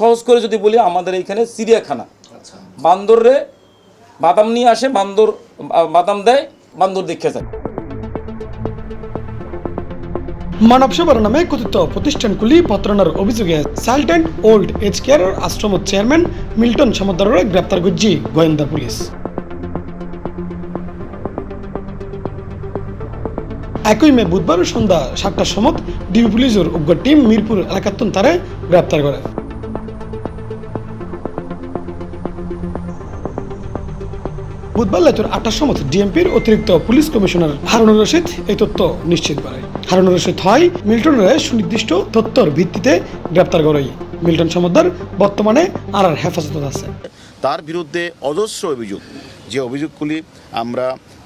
সহজ করে যদি বলি আমাদের এইখানে চিড়িয়াখানা। আচ্ছা। বান্দররে বাদাম নিয়ে আসে বান্দর বাদাম দেয় বান্দর দেখে যায়। মানব সেবার নামে কথিত প্রতিষ্ঠানগুলি প্রতারণার অভিযোগে অ্যান্ড ওল্ড এজ কেয়ার আশ্রম চেয়ারম্যান মিল্টন সমাদারে গ্রেপ্তার করছি গোয়েন্দা পুলিশ। একই মে বুধবার সন্ধ্যা সাতটার সময় ডিবি পুলিশের উগ্র টিম মিরপুর এলাকার তারে গ্রেপ্তার করে। বুধবার রাতের আটটার সময় ডিএমপির অতিরিক্ত পুলিশ কমিশনার হারুনুর রশিদ এই তথ্য নিশ্চিত করে। হারুনুর রশিদ হয় মিল্টন রায়ের সুনির্দিষ্ট তথ্যর ভিত্তিতে গ্রেপ্তার করে মিল্টন সমদ্দার বর্তমানে আর হেফাজত আছে। তার বিরুদ্ধে অজস্র অভিযোগ। যে অভিযোগগুলি আমরা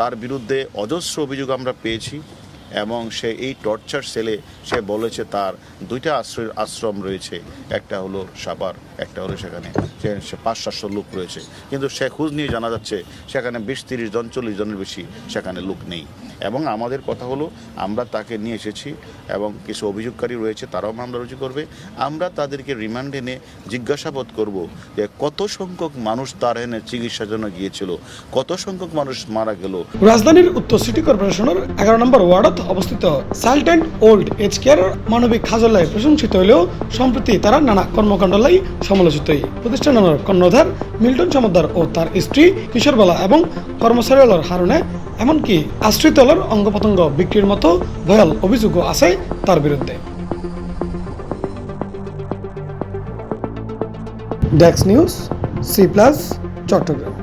তার বিরুদ্ধে অজস্র অভিযোগ আমরা পেয়েছি। এবং সে এই টর্চার সেলে সে বলেছে তার দুইটা আশ্রয়, আশ্রম রয়েছে। একটা হলো সাবার একটা হলো সেখানে সে পাঁচ সাতশো লোক রয়েছে। কিন্তু সে খোঁজ নিয়ে জানা যাচ্ছে সেখানে বিশ, তিরিশ জন, চল্লিশ জনের বেশি সেখানে লোক নেই। এবং আমাদের কথা হলো, আমরা তাকে নিয়ে এসেছি এবং কিছু অভিযোগকারী রয়েছে, তারাও মামলা রুজু করবে। আমরা তাদেরকে রিমান্ড এনে জিজ্ঞাসাবাদ করব যে কত সংখ্যক মানুষ তার এনে চিকিৎসার জন্য গিয়েছিল, কত সংখ্যক মানুষ মারা গেল। রাজধানীর উত্তর সিটি কর্পোরেশনের এগারো নম্বর ওয়ার্ডত অবস্থিত। Child and old age care মানবিক খাজল্লায় প্রশংসিত হলেও সম্প্রতি তারা নানা কর্মকাণ্ডলাই সমালোচিত। প্রতিষ্ঠানের কর্ণধার মিল্টন সমদ্দার ও তার স্ত্রী কিশোরবালা এবং কর্মচারীর হারণে, এমনকি আশ্রিতলের অঙ্গ প্রত্যঙ্গ বিক্রির মতো ভয়াল অভিযোগও আছে তার বিরুদ্ধে। ডেক্স নিউজ সি প্লাস চট্টগ্রাম